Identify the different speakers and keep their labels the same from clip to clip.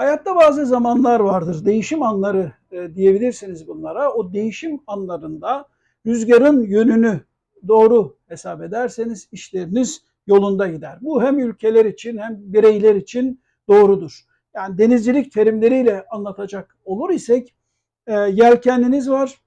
Speaker 1: Hayatta bazı zamanlar vardır. Değişim anları e, diyebilirsiniz bunlara. O değişim anlarında rüzgarın yönünü doğru hesap ederseniz işleriniz yolunda gider. Bu hem ülkeler için hem bireyler için doğrudur. Yani denizcilik terimleriyle anlatacak olur isek e, yelkeniniz var.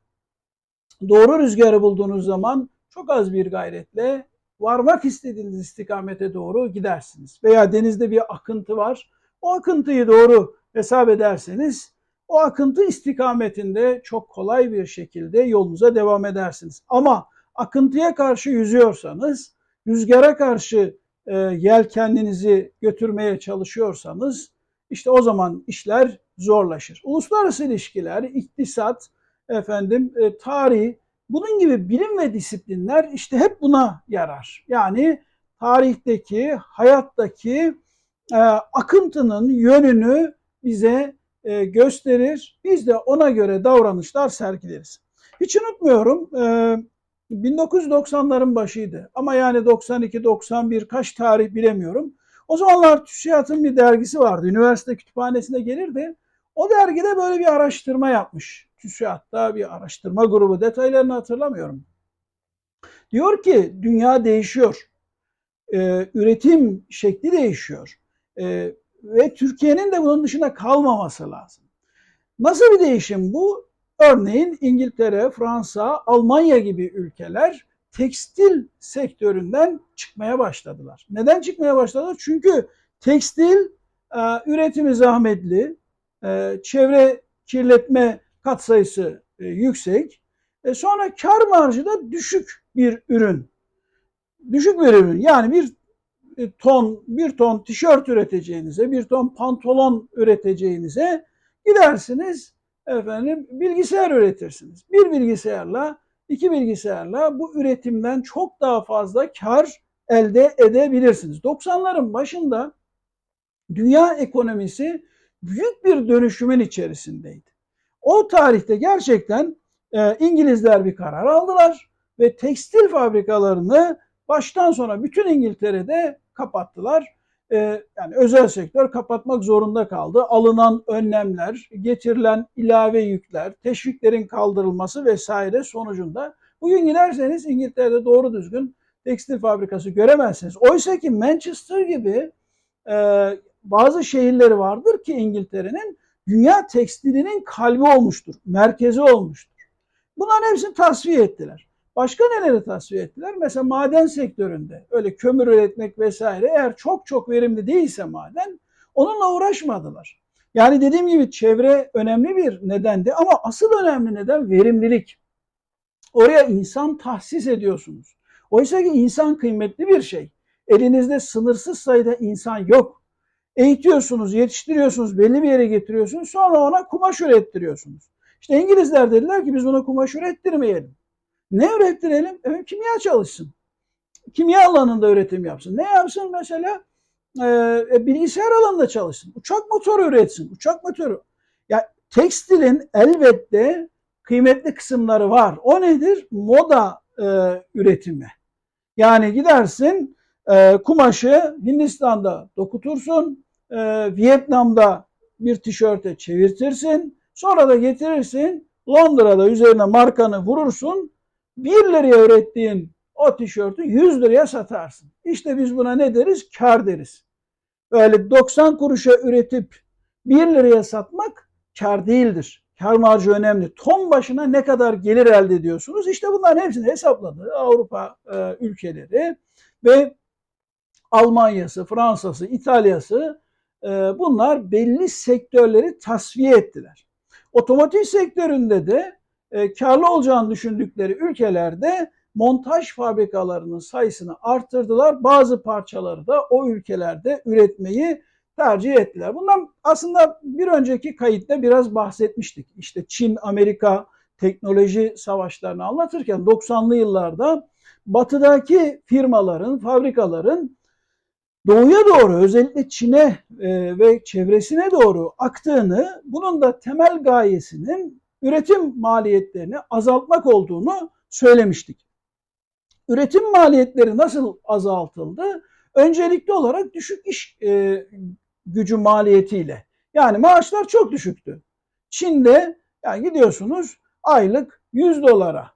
Speaker 1: Doğru rüzgarı bulduğunuz zaman çok az bir gayretle varmak istediğiniz istikamete doğru gidersiniz. Veya denizde bir akıntı var. O akıntıyı doğru hesap ederseniz o akıntı istikametinde çok kolay bir şekilde yolunuza devam edersiniz. Ama akıntıya karşı yüzüyorsanız, rüzgara karşı e, yelkeninizi götürmeye çalışıyorsanız işte o zaman işler zorlaşır. Uluslararası ilişkiler, iktisat, efendim e, tarih, bunun gibi bilim ve disiplinler işte hep buna yarar. Yani tarihteki, hayattaki e, akıntının yönünü bize e, gösterir. Biz de ona göre davranışlar sergileriz. Hiç unutmuyorum e, 1990'ların başıydı ama yani 92-91 kaç tarih bilemiyorum. O zamanlar TÜSİAD'ın bir dergisi vardı. Üniversite kütüphanesine gelirdi. O dergide böyle bir araştırma yapmış. TÜSİAD'da bir araştırma grubu. Detaylarını hatırlamıyorum. Diyor ki dünya değişiyor. Ee, üretim şekli değişiyor. Ee, ve Türkiye'nin de bunun dışında kalmaması lazım. Nasıl bir değişim bu? Örneğin İngiltere, Fransa, Almanya gibi ülkeler tekstil sektöründen çıkmaya başladılar. Neden çıkmaya başladılar? Çünkü tekstil e, üretimi zahmetli, e, çevre kirletme katsayısı e, yüksek, sonra kar marjı da düşük bir ürün. Düşük bir ürün. Yani bir ton, bir ton tişört üreteceğinize, bir ton pantolon üreteceğinize gidersiniz efendim bilgisayar üretirsiniz. Bir bilgisayarla iki bilgisayarla bu üretimden çok daha fazla kar elde edebilirsiniz. 90'ların başında dünya ekonomisi büyük bir dönüşümün içerisindeydi. O tarihte gerçekten e, İngilizler bir karar aldılar ve tekstil fabrikalarını baştan sona bütün İngiltere'de kapattılar. E, yani özel sektör kapatmak zorunda kaldı. Alınan önlemler, getirilen ilave yükler, teşviklerin kaldırılması vesaire sonucunda bugün giderseniz İngiltere'de doğru düzgün tekstil fabrikası göremezsiniz. Oysa ki Manchester gibi e, bazı şehirleri vardır ki İngiltere'nin dünya tekstilinin kalbi olmuştur, merkezi olmuştur. Bunların hepsini tasfiye ettiler. Başka neleri tasfiye ettiler? Mesela maden sektöründe öyle kömür üretmek vesaire eğer çok çok verimli değilse maden onunla uğraşmadılar. Yani dediğim gibi çevre önemli bir nedendi ama asıl önemli neden verimlilik. Oraya insan tahsis ediyorsunuz. Oysa ki insan kıymetli bir şey. Elinizde sınırsız sayıda insan yok. Eğitiyorsunuz, yetiştiriyorsunuz, belli bir yere getiriyorsunuz. Sonra ona kumaş ürettiriyorsunuz. İşte İngilizler dediler ki biz buna kumaş ürettirmeyelim. Ne ürettirelim? Evet, kimya çalışsın. Kimya alanında üretim yapsın. Ne yapsın mesela? Ee, bilgisayar alanında çalışsın. Uçak motoru üretsin. Uçak motoru. Ya tekstilin elbette kıymetli kısımları var. O nedir? Moda e, üretimi. Yani gidersin e, kumaşı Hindistan'da dokutursun, e, Vietnam'da bir tişörte çevirtirsin, sonra da getirirsin Londra'da üzerine markanı vurursun, 1 liraya ürettiğin o tişörtü 100 liraya satarsın. İşte biz buna ne deriz? Kar deriz. Öyle 90 kuruşa üretip 1 liraya satmak kar değildir. Kar marjı önemli. Ton başına ne kadar gelir elde ediyorsunuz? İşte bunların hepsini hesapladı Avrupa e, ülkeleri ve Almanya'sı, Fransa'sı, İtalya'sı e, bunlar belli sektörleri tasfiye ettiler. Otomotiv sektöründe de e, karlı olacağını düşündükleri ülkelerde montaj fabrikalarının sayısını arttırdılar. Bazı parçaları da o ülkelerde üretmeyi tercih ettiler. Bundan aslında bir önceki kayıtta biraz bahsetmiştik. İşte Çin, Amerika teknoloji savaşlarını anlatırken 90'lı yıllarda batıdaki firmaların, fabrikaların doğuya doğru özellikle Çin'e e, ve çevresine doğru aktığını, bunun da temel gayesinin üretim maliyetlerini azaltmak olduğunu söylemiştik. Üretim maliyetleri nasıl azaltıldı? Öncelikli olarak düşük iş e, gücü maliyetiyle. Yani maaşlar çok düşüktü. Çin'de yani gidiyorsunuz aylık 100 dolara,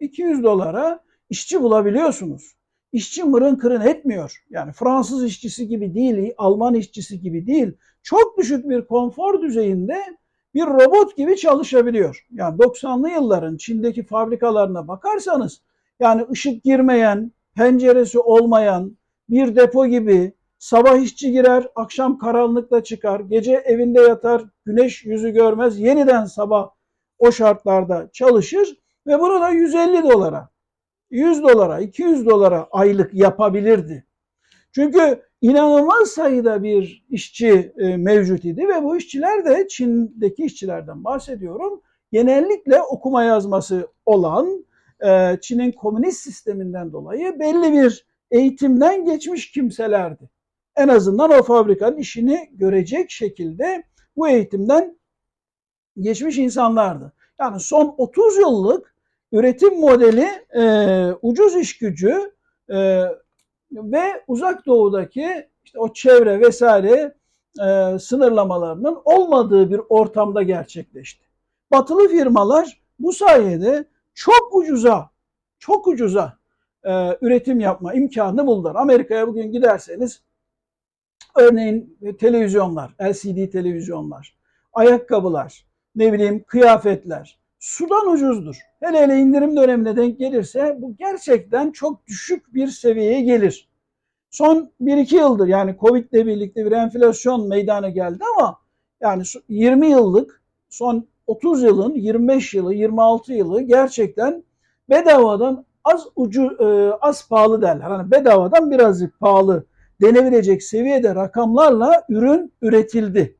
Speaker 1: 200 dolara işçi bulabiliyorsunuz. İşçi mırın kırın etmiyor. Yani Fransız işçisi gibi değil, Alman işçisi gibi değil. Çok düşük bir konfor düzeyinde bir robot gibi çalışabiliyor. Yani 90'lı yılların Çin'deki fabrikalarına bakarsanız yani ışık girmeyen, penceresi olmayan bir depo gibi sabah işçi girer, akşam karanlıkta çıkar, gece evinde yatar, güneş yüzü görmez, yeniden sabah o şartlarda çalışır ve bunu da 150 dolara, 100 dolara, 200 dolara aylık yapabilirdi. Çünkü inanılmaz sayıda bir işçi e, mevcut idi ve bu işçiler de Çin'deki işçilerden bahsediyorum. Genellikle okuma yazması olan e, Çin'in komünist sisteminden dolayı belli bir eğitimden geçmiş kimselerdi. En azından o fabrikanın işini görecek şekilde bu eğitimden geçmiş insanlardı. Yani son 30 yıllık üretim modeli e, ucuz iş gücü ve uzak doğudaki işte o çevre vesaire e, sınırlamalarının olmadığı bir ortamda gerçekleşti. Batılı firmalar bu sayede çok ucuza, çok ucuza e, üretim yapma imkanı buldular. Amerika'ya bugün giderseniz örneğin televizyonlar, LCD televizyonlar, ayakkabılar, ne bileyim kıyafetler sudan ucuzdur. Hele hele indirim dönemine denk gelirse bu gerçekten çok düşük bir seviyeye gelir. Son 1-2 yıldır yani Covid ile birlikte bir enflasyon meydana geldi ama yani 20 yıllık son 30 yılın 25 yılı 26 yılı gerçekten bedavadan az ucu e, az pahalı derler. Hani bedavadan birazcık pahalı denebilecek seviyede rakamlarla ürün üretildi.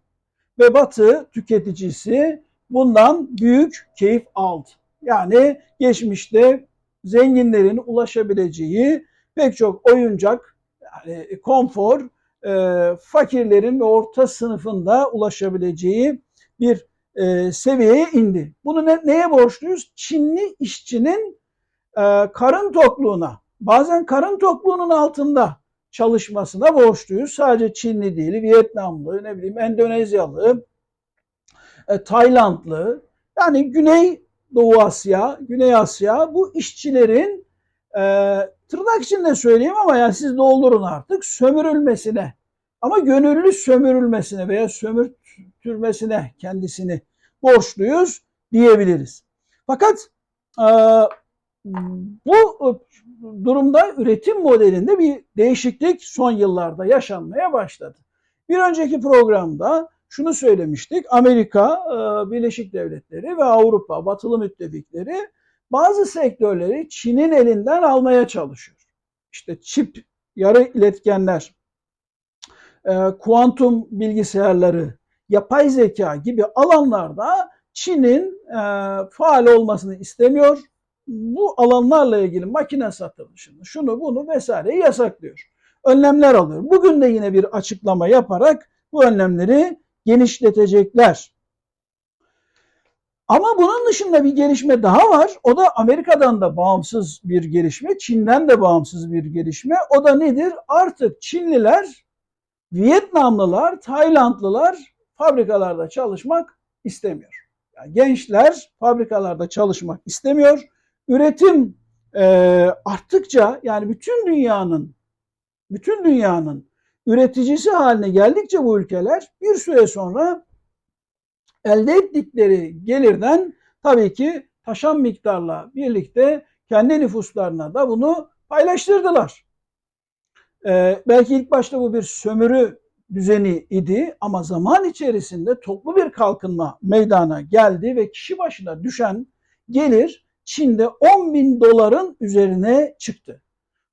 Speaker 1: Ve Batı tüketicisi bundan büyük keyif aldı. Yani geçmişte zenginlerin ulaşabileceği pek çok oyuncak, yani konfor, e, fakirlerin ve orta sınıfında ulaşabileceği bir e, seviyeye indi. Bunu ne, neye borçluyuz? Çinli işçinin e, karın tokluğuna, bazen karın tokluğunun altında çalışmasına borçluyuz. Sadece Çinli değil, Vietnamlı, ne bileyim Endonezyalı, e, Taylandlı, yani Güney Doğu Asya, Güney Asya bu işçilerin e, tırnak içinde söyleyeyim ama yani siz doldurun artık sömürülmesine ama gönüllü sömürülmesine veya sömürtülmesine kendisini borçluyuz diyebiliriz. Fakat e, bu durumda üretim modelinde bir değişiklik son yıllarda yaşanmaya başladı. Bir önceki programda şunu söylemiştik. Amerika, e, Birleşik Devletleri ve Avrupa, batılı müttefikleri bazı sektörleri Çin'in elinden almaya çalışıyor. İşte çip, yarı iletkenler, e, kuantum bilgisayarları, yapay zeka gibi alanlarda Çin'in e, faal olmasını istemiyor. Bu alanlarla ilgili makine satılışını, şunu bunu vesaire yasaklıyor. Önlemler alıyor. Bugün de yine bir açıklama yaparak bu önlemleri genişletecekler. Ama bunun dışında bir gelişme daha var. O da Amerika'dan da bağımsız bir gelişme, Çin'den de bağımsız bir gelişme. O da nedir? Artık Çinliler, Vietnamlılar, Taylandlılar fabrikalarda çalışmak istemiyor. Yani gençler fabrikalarda çalışmak istemiyor. Üretim e, arttıkça yani bütün dünyanın bütün dünyanın üreticisi haline geldikçe bu ülkeler bir süre sonra elde ettikleri gelirden tabii ki taşan miktarla birlikte kendi nüfuslarına da bunu paylaştırdılar. Ee, belki ilk başta bu bir sömürü düzeni idi ama zaman içerisinde toplu bir kalkınma meydana geldi ve kişi başına düşen gelir Çin'de 10 bin doların üzerine çıktı.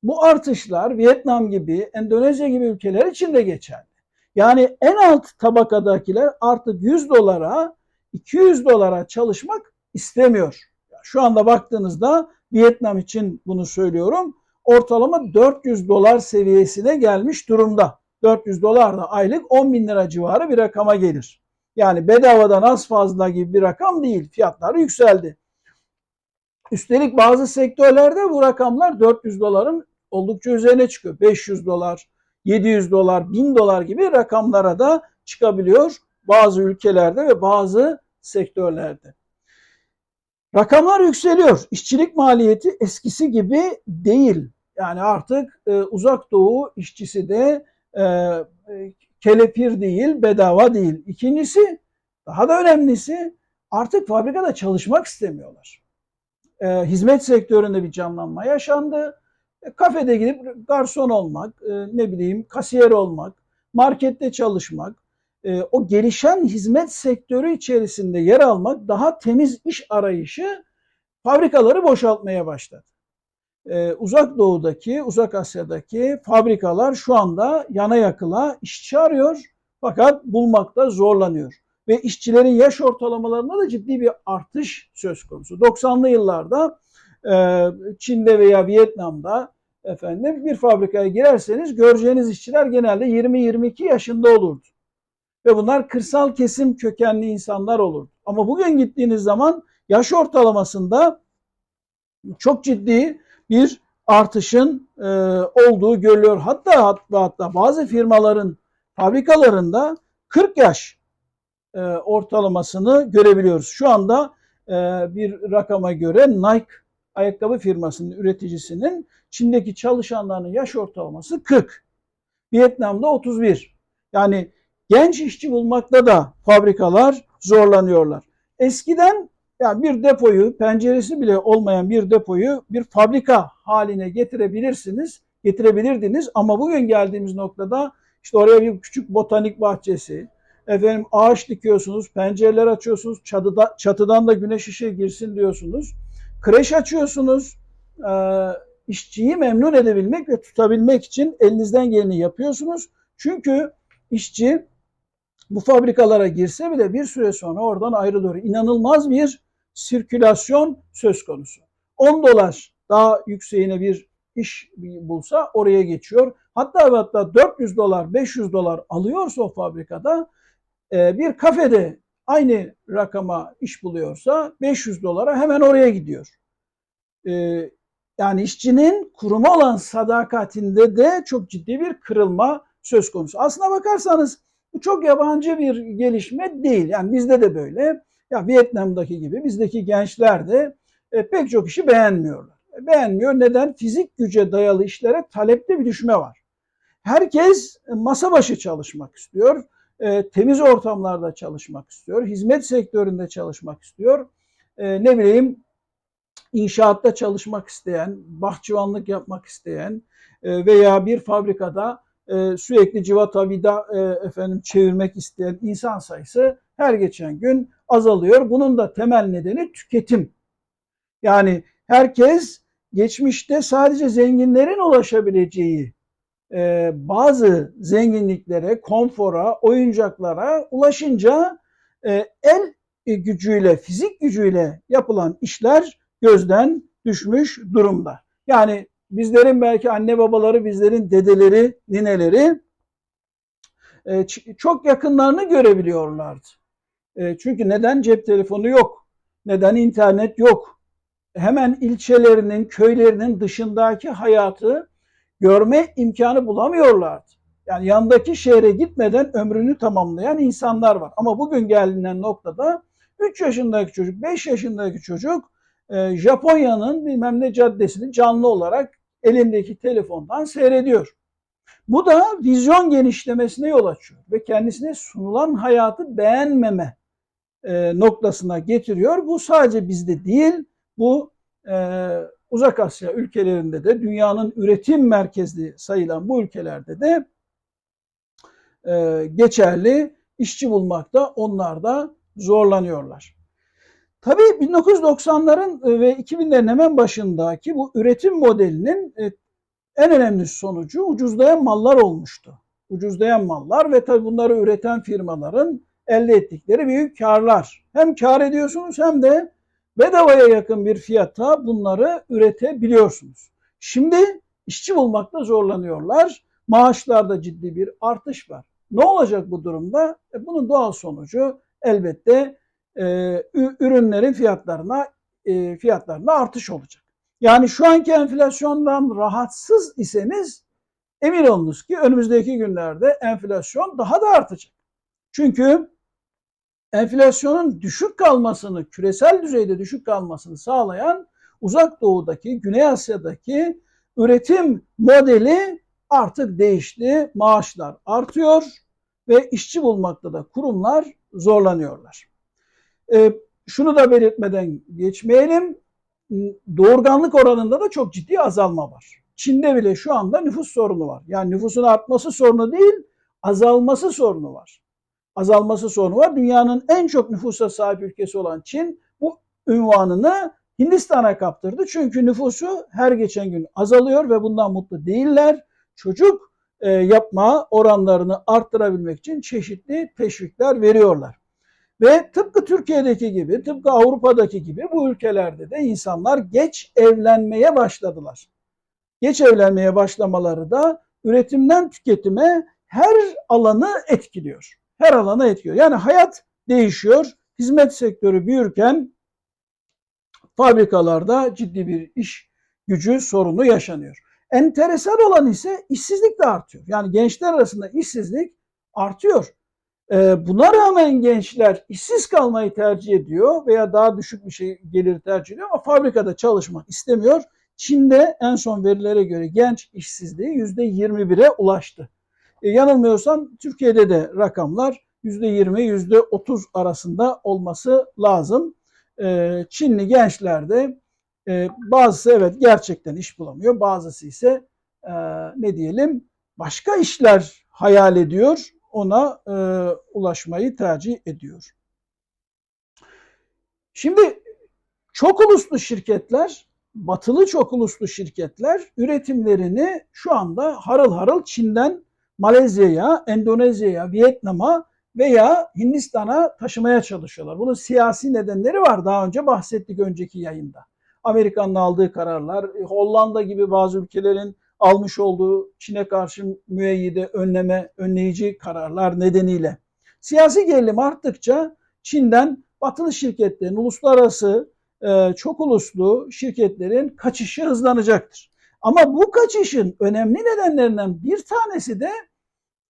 Speaker 1: Bu artışlar Vietnam gibi, Endonezya gibi ülkeler için de geçerli. Yani en alt tabakadakiler artık 100 dolara, 200 dolara çalışmak istemiyor. Şu anda baktığınızda Vietnam için bunu söylüyorum. Ortalama 400 dolar seviyesine gelmiş durumda. 400 dolar da aylık 10 bin lira civarı bir rakama gelir. Yani bedavadan az fazla gibi bir rakam değil. Fiyatlar yükseldi. Üstelik bazı sektörlerde bu rakamlar 400 doların oldukça üzerine çıkıyor. 500 dolar, 700 dolar, 1000 dolar gibi rakamlara da çıkabiliyor bazı ülkelerde ve bazı sektörlerde. Rakamlar yükseliyor. İşçilik maliyeti eskisi gibi değil. Yani artık e, uzak doğu işçisi de e, kelepir değil, bedava değil. İkincisi, daha da önemlisi artık fabrikada çalışmak istemiyorlar. E, hizmet sektöründe bir canlanma yaşandı. E, kafede gidip garson olmak, e, ne bileyim kasiyer olmak, markette çalışmak, e, o gelişen hizmet sektörü içerisinde yer almak, daha temiz iş arayışı fabrikaları boşaltmaya başladı. Uzak doğudaki, uzak Asya'daki fabrikalar şu anda yana yakıla işçi arıyor fakat bulmakta zorlanıyor. Ve işçilerin yaş ortalamalarında da ciddi bir artış söz konusu. 90'lı yıllarda Çin'de veya Vietnam'da efendim bir fabrikaya girerseniz göreceğiniz işçiler genelde 20-22 yaşında olurdu. Ve bunlar kırsal kesim kökenli insanlar olurdu. Ama bugün gittiğiniz zaman yaş ortalamasında çok ciddi bir artışın e, olduğu görülüyor. Hatta hatta hatta bazı firmaların fabrikalarında 40 yaş e, ortalamasını görebiliyoruz. Şu anda e, bir rakama göre Nike ayakkabı firmasının üreticisinin Çin'deki çalışanlarının yaş ortalaması 40. Vietnam'da 31. Yani genç işçi bulmakta da fabrikalar zorlanıyorlar. Eskiden yani bir depoyu, penceresi bile olmayan bir depoyu bir fabrika haline getirebilirsiniz, getirebilirdiniz ama bugün geldiğimiz noktada işte oraya bir küçük botanik bahçesi, efendim ağaç dikiyorsunuz, pencereler açıyorsunuz, çatıda, çatıdan da güneş ışığı girsin diyorsunuz. Kreş açıyorsunuz, e, işçiyi memnun edebilmek ve tutabilmek için elinizden geleni yapıyorsunuz. Çünkü işçi bu fabrikalara girse bile bir süre sonra oradan ayrılıyor. İnanılmaz bir sirkülasyon söz konusu. 10 dolar daha yükseğine bir iş bulsa oraya geçiyor. Hatta hatta 400 dolar, 500 dolar alıyorsa o fabrikada e, bir kafede aynı rakama iş buluyorsa 500 dolara hemen oraya gidiyor. E, yani işçinin kuruma olan sadakatinde de çok ciddi bir kırılma söz konusu. Aslına bakarsanız bu çok yabancı bir gelişme değil. Yani bizde de böyle. Ya Vietnam'daki gibi bizdeki gençler de e, pek çok işi beğenmiyorlar. E, beğenmiyor. Neden? Fizik güce dayalı işlere talepte bir düşme var. Herkes e, masa başı çalışmak istiyor. E, temiz ortamlarda çalışmak istiyor. Hizmet sektöründe çalışmak istiyor. E, ne bileyim inşaatta çalışmak isteyen, bahçıvanlık yapmak isteyen e, veya bir fabrikada e, sürekli civata vida e, efendim çevirmek isteyen insan sayısı her geçen gün azalıyor. Bunun da temel nedeni tüketim. Yani herkes geçmişte sadece zenginlerin ulaşabileceği e, bazı zenginliklere, konfora, oyuncaklara ulaşınca e, el gücüyle, fizik gücüyle yapılan işler gözden düşmüş durumda. Yani bizlerin belki anne babaları, bizlerin dedeleri, nineleri e, çok yakınlarını görebiliyorlardı. E, çünkü neden cep telefonu yok? Neden internet yok? Hemen ilçelerinin, köylerinin dışındaki hayatı görme imkanı bulamıyorlardı. Yani yandaki şehre gitmeden ömrünü tamamlayan insanlar var. Ama bugün gelinen noktada 3 yaşındaki çocuk, 5 yaşındaki çocuk e, Japonya'nın bilmem ne caddesini canlı olarak elindeki telefondan seyrediyor. Bu da vizyon genişlemesine yol açıyor ve kendisine sunulan hayatı beğenmeme e, noktasına getiriyor. Bu sadece bizde değil, bu e, Uzak Asya ülkelerinde de dünyanın üretim merkezli sayılan bu ülkelerde de e, geçerli. işçi bulmakta onlar da zorlanıyorlar. Tabii 1990'ların ve 2000'lerin hemen başındaki bu üretim modelinin en önemli sonucu ucuzlayan mallar olmuştu. Ucuzlayan mallar ve tabii bunları üreten firmaların elde ettikleri büyük karlar. Hem kar ediyorsunuz hem de bedavaya yakın bir fiyata bunları üretebiliyorsunuz. Şimdi işçi bulmakta zorlanıyorlar. Maaşlarda ciddi bir artış var. Ne olacak bu durumda? E bunun doğal sonucu elbette e, ürünlerin fiyatlarına e, fiyatlarında artış olacak. Yani şu anki enflasyondan rahatsız iseniz emin olunuz ki önümüzdeki günlerde enflasyon daha da artacak. Çünkü enflasyonun düşük kalmasını, küresel düzeyde düşük kalmasını sağlayan uzak doğudaki, Güney Asya'daki üretim modeli artık değişti. Maaşlar artıyor ve işçi bulmakta da kurumlar zorlanıyorlar. E, şunu da belirtmeden geçmeyelim. Doğurganlık oranında da çok ciddi azalma var. Çin'de bile şu anda nüfus sorunu var. Yani nüfusun artması sorunu değil, azalması sorunu var. Azalması sorunu var. Dünyanın en çok nüfusa sahip ülkesi olan Çin bu ünvanını Hindistan'a kaptırdı. Çünkü nüfusu her geçen gün azalıyor ve bundan mutlu değiller. Çocuk e, yapma oranlarını arttırabilmek için çeşitli teşvikler veriyorlar. Ve tıpkı Türkiye'deki gibi, tıpkı Avrupa'daki gibi bu ülkelerde de insanlar geç evlenmeye başladılar. Geç evlenmeye başlamaları da üretimden tüketime her alanı etkiliyor. Her alanı etkiliyor. Yani hayat değişiyor. Hizmet sektörü büyürken fabrikalarda ciddi bir iş gücü sorunu yaşanıyor. Enteresan olan ise işsizlik de artıyor. Yani gençler arasında işsizlik artıyor. Ee, buna rağmen gençler işsiz kalmayı tercih ediyor veya daha düşük bir şey gelir tercih ediyor ama fabrikada çalışmak istemiyor. Çin'de en son verilere göre genç işsizliği %21'e ulaştı. E, yanılmıyorsam Türkiye'de de rakamlar %20, %30 arasında olması lazım. E, Çinli gençlerde e, bazısı evet gerçekten iş bulamıyor, bazısı ise e, ne diyelim başka işler hayal ediyor, ona e, ulaşmayı tercih ediyor. Şimdi çok uluslu şirketler, batılı çok uluslu şirketler üretimlerini şu anda harıl harıl Çin'den Malezya'ya, Endonezya'ya, Vietnam'a veya Hindistan'a taşımaya çalışıyorlar. Bunun siyasi nedenleri var. Daha önce bahsettik önceki yayında. Amerika'nın aldığı kararlar, Hollanda gibi bazı ülkelerin almış olduğu Çin'e karşı müeyyide önleme, önleyici kararlar nedeniyle. Siyasi gerilim arttıkça Çin'den batılı şirketlerin, uluslararası e, çok uluslu şirketlerin kaçışı hızlanacaktır. Ama bu kaçışın önemli nedenlerinden bir tanesi de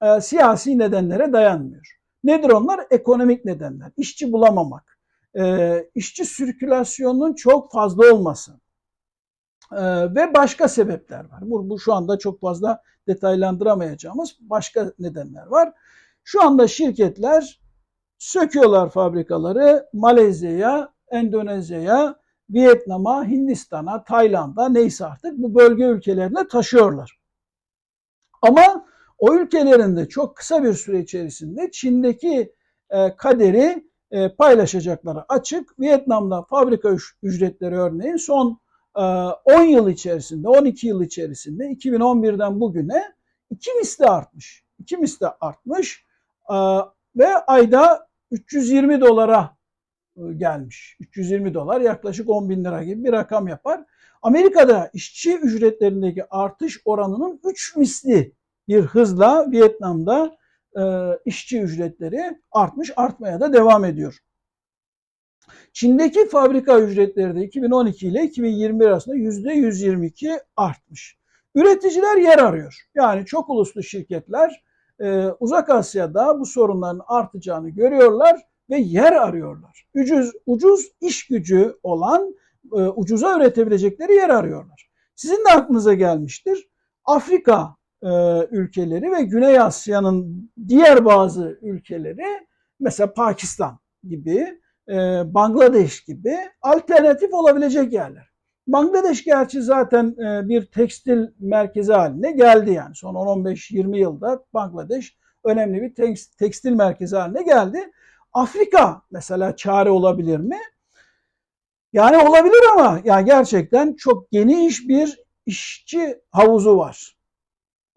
Speaker 1: e, siyasi nedenlere dayanmıyor. Nedir onlar? Ekonomik nedenler. İşçi bulamamak, e, işçi sirkülasyonunun çok fazla olması e, ve başka sebepler var. Bu, bu şu anda çok fazla detaylandıramayacağımız başka nedenler var. Şu anda şirketler söküyorlar fabrikaları Malezya'ya, Endonezya'ya, Vietnam'a, Hindistan'a, Tayland'a neyse artık bu bölge ülkelerine taşıyorlar. Ama o ülkelerin de çok kısa bir süre içerisinde Çin'deki e, kaderi e, paylaşacakları açık. Vietnam'da fabrika ücretleri örneğin son e, 10 yıl içerisinde, 12 yıl içerisinde 2011'den bugüne iki misli artmış. İki misli artmış e, ve ayda 320 dolara e, gelmiş. 320 dolar yaklaşık 10 bin lira gibi bir rakam yapar. Amerika'da işçi ücretlerindeki artış oranının 3 misli bir hızla Vietnam'da e, işçi ücretleri artmış, artmaya da devam ediyor. Çin'deki fabrika ücretleri de 2012 ile 2021 arasında %122 artmış. Üreticiler yer arıyor. Yani çok uluslu şirketler e, Uzak Asya'da bu sorunların artacağını görüyorlar ve yer arıyorlar. Ucuz, ucuz iş gücü olan, e, ucuza üretebilecekleri yer arıyorlar. Sizin de aklınıza gelmiştir. Afrika e, ülkeleri ve Güney Asya'nın diğer bazı ülkeleri mesela Pakistan gibi, e, Bangladeş gibi alternatif olabilecek yerler. Bangladeş gerçi zaten e, bir tekstil merkezi haline geldi yani. Son 10-15-20 yılda Bangladeş önemli bir tekstil merkezi haline geldi. Afrika mesela çare olabilir mi? Yani olabilir ama yani gerçekten çok geniş bir işçi havuzu var.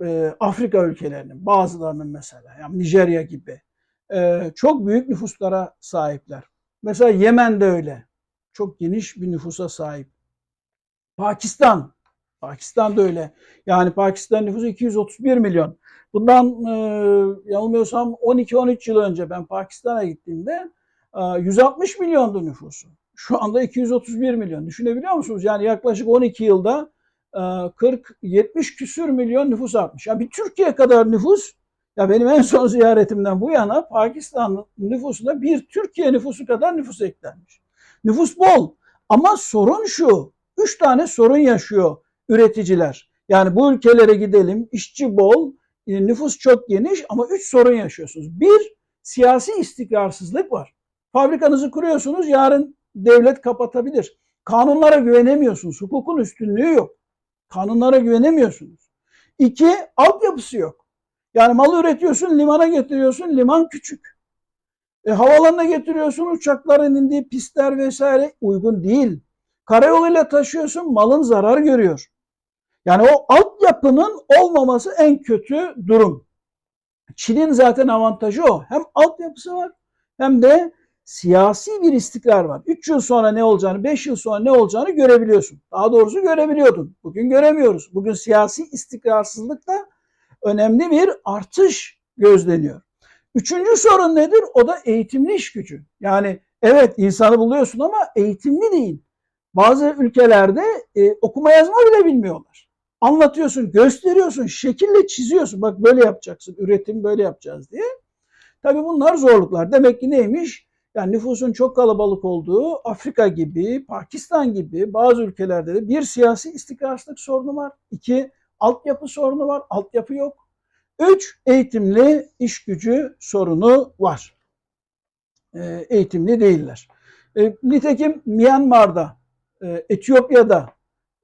Speaker 1: Ee, Afrika ülkelerinin bazılarının mesela yani Nijerya gibi ee, çok büyük nüfuslara sahipler. Mesela Yemen de öyle. Çok geniş bir nüfusa sahip. Pakistan. Pakistan da öyle. Yani Pakistan nüfusu 231 milyon. Bundan e, yanılmıyorsam 12-13 yıl önce ben Pakistan'a gittiğimde e, 160 milyondu nüfusu. Şu anda 231 milyon. Düşünebiliyor musunuz? Yani yaklaşık 12 yılda e, 40-70 küsür milyon nüfus artmış. Yani bir Türkiye kadar nüfus Ya benim en son ziyaretimden bu yana Pakistan nüfusuna bir Türkiye nüfusu kadar nüfus eklenmiş. Nüfus bol ama sorun şu. Üç tane sorun yaşıyor üreticiler. Yani bu ülkelere gidelim işçi bol, e, nüfus çok geniş ama üç sorun yaşıyorsunuz. Bir, siyasi istikrarsızlık var. Fabrikanızı kuruyorsunuz yarın devlet kapatabilir. Kanunlara güvenemiyorsunuz. Hukukun üstünlüğü yok. Kanunlara güvenemiyorsunuz. İki, altyapısı yok. Yani mal üretiyorsun, limana getiriyorsun, liman küçük. E, havalarına getiriyorsun, uçakların indiği pistler vesaire uygun değil. Karayoluyla taşıyorsun, malın zarar görüyor. Yani o altyapının olmaması en kötü durum. Çin'in zaten avantajı o. Hem altyapısı var hem de siyasi bir istikrar var. 3 yıl sonra ne olacağını, 5 yıl sonra ne olacağını görebiliyorsun. Daha doğrusu görebiliyordun. Bugün göremiyoruz. Bugün siyasi istikrarsızlıkta önemli bir artış gözleniyor. Üçüncü sorun nedir? O da eğitimli iş gücü. Yani evet insanı buluyorsun ama eğitimli değil. Bazı ülkelerde e, okuma yazma bile bilmiyorlar. Anlatıyorsun, gösteriyorsun, şekille çiziyorsun. Bak böyle yapacaksın, üretim böyle yapacağız diye. Tabii bunlar zorluklar. Demek ki neymiş? Yani nüfusun çok kalabalık olduğu Afrika gibi, Pakistan gibi bazı ülkelerde de bir siyasi istikrarsızlık sorunu var. İki, altyapı sorunu var. Altyapı yok. Üç, eğitimli iş gücü sorunu var. E, eğitimli değiller. E, nitekim Myanmar'da, e, Etiyopya'da,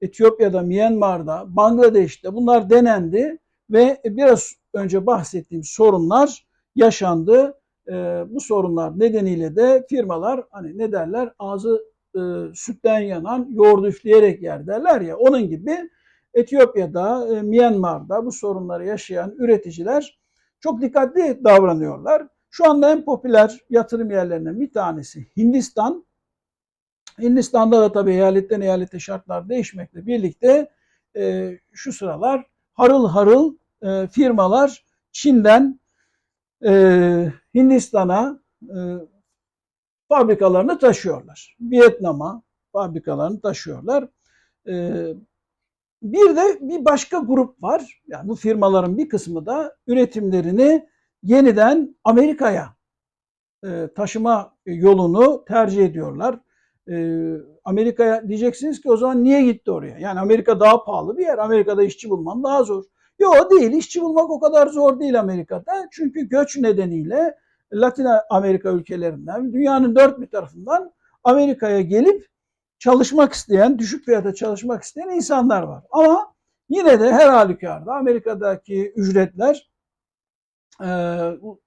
Speaker 1: Etiyopya'da, Myanmar'da, Bangladeş'te bunlar denendi ve biraz önce bahsettiğim sorunlar yaşandı. E, bu sorunlar nedeniyle de firmalar hani ne derler ağzı e, sütten yanan yoğurdu üfleyerek yer derler ya onun gibi Etiyopya'da, e, Myanmar'da bu sorunları yaşayan üreticiler çok dikkatli davranıyorlar. Şu anda en popüler yatırım yerlerinden bir tanesi Hindistan. Hindistan'da da tabii eyaletten eyalete şartlar değişmekle birlikte e, şu sıralar harıl harıl e, firmalar Çin'den e, Hindistan'a e, fabrikalarını taşıyorlar. Vietnam'a fabrikalarını taşıyorlar. E, bir de bir başka grup var. Yani bu firmaların bir kısmı da üretimlerini yeniden Amerika'ya e, taşıma yolunu tercih ediyorlar. E, Amerika'ya diyeceksiniz ki o zaman niye gitti oraya? Yani Amerika daha pahalı bir yer. Amerika'da işçi bulman daha zor. Yok değil. İşçi bulmak o kadar zor değil Amerika'da. Çünkü göç nedeniyle Latin Amerika ülkelerinden, dünyanın dört bir tarafından Amerika'ya gelip çalışmak isteyen, düşük fiyata çalışmak isteyen insanlar var. Ama yine de her halükarda Amerika'daki ücretler e,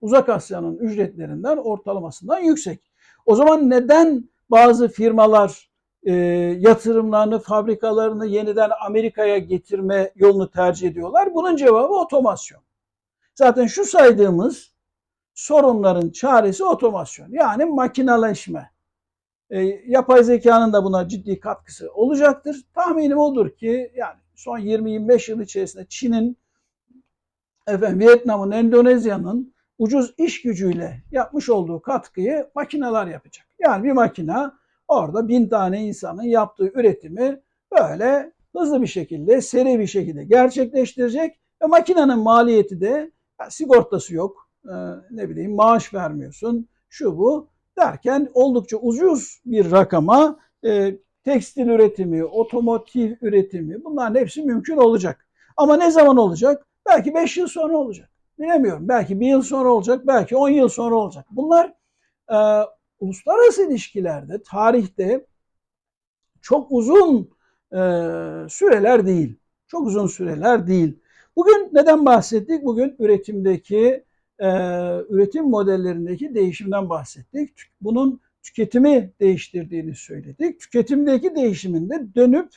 Speaker 1: Uzak Asya'nın ücretlerinden ortalamasından yüksek. O zaman neden bazı firmalar e, yatırımlarını, fabrikalarını yeniden Amerika'ya getirme yolunu tercih ediyorlar? Bunun cevabı otomasyon. Zaten şu saydığımız sorunların çaresi otomasyon. Yani makineleşme. E, yapay zekanın da buna ciddi katkısı olacaktır. Tahminim odur ki yani son 20-25 yıl içerisinde Çin'in, efendim Vietnam'ın, Endonezya'nın ucuz iş gücüyle yapmış olduğu katkıyı makineler yapacak. Yani bir makine orada bin tane insanın yaptığı üretimi böyle hızlı bir şekilde, seri bir şekilde gerçekleştirecek ve makinenin maliyeti de yani sigortası yok, e, ne bileyim maaş vermiyorsun, şu bu derken oldukça ucuz bir rakama e, tekstil üretimi, otomotiv üretimi bunların hepsi mümkün olacak. Ama ne zaman olacak? Belki 5 yıl sonra olacak. Bilemiyorum. Belki bir yıl sonra olacak, belki 10 yıl sonra olacak. Bunlar e, uluslararası ilişkilerde, tarihte çok uzun e, süreler değil. Çok uzun süreler değil. Bugün neden bahsettik? Bugün üretimdeki e, üretim modellerindeki değişimden bahsettik. Bunun tüketimi değiştirdiğini söyledik. Tüketimdeki değişiminde dönüp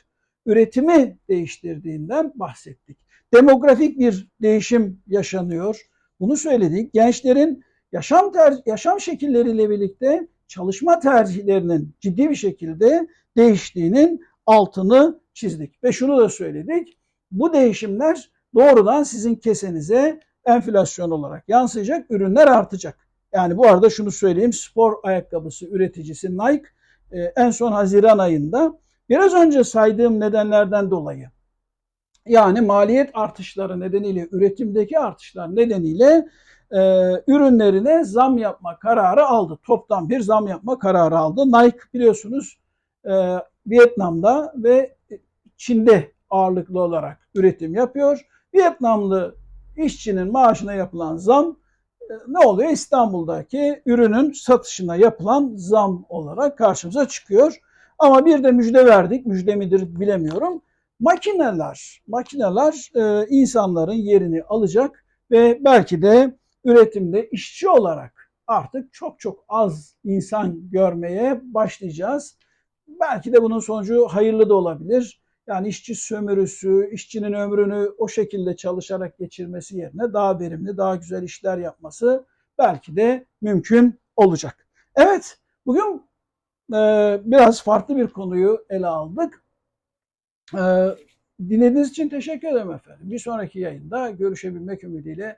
Speaker 1: üretimi değiştirdiğinden bahsettik. Demografik bir değişim yaşanıyor. Bunu söyledik. Gençlerin yaşam ter yaşam şekilleriyle birlikte çalışma tercihlerinin ciddi bir şekilde değiştiğinin altını çizdik. Ve şunu da söyledik. Bu değişimler doğrudan sizin kesenize enflasyon olarak yansıyacak, ürünler artacak. Yani bu arada şunu söyleyeyim, spor ayakkabısı üreticisi Nike e, en son Haziran ayında biraz önce saydığım nedenlerden dolayı Yani maliyet artışları nedeniyle, üretimdeki artışlar nedeniyle e, ürünlerine zam yapma kararı aldı. Toptan bir zam yapma kararı aldı. Nike biliyorsunuz e, Vietnam'da ve Çin'de ağırlıklı olarak üretim yapıyor. Vietnamlı işçinin maaşına yapılan zam e, ne oluyor? İstanbul'daki ürünün satışına yapılan zam olarak karşımıza çıkıyor. Ama bir de müjde verdik. Müjde midir bilemiyorum. Makineler, makineler e, insanların yerini alacak ve belki de üretimde işçi olarak artık çok çok az insan görmeye başlayacağız. Belki de bunun sonucu hayırlı da olabilir. Yani işçi sömürüsü, işçinin ömrünü o şekilde çalışarak geçirmesi yerine daha verimli, daha güzel işler yapması belki de mümkün olacak. Evet, bugün e, biraz farklı bir konuyu ele aldık. E, dinlediğiniz için teşekkür ederim efendim. Bir sonraki yayında görüşebilmek ümidiyle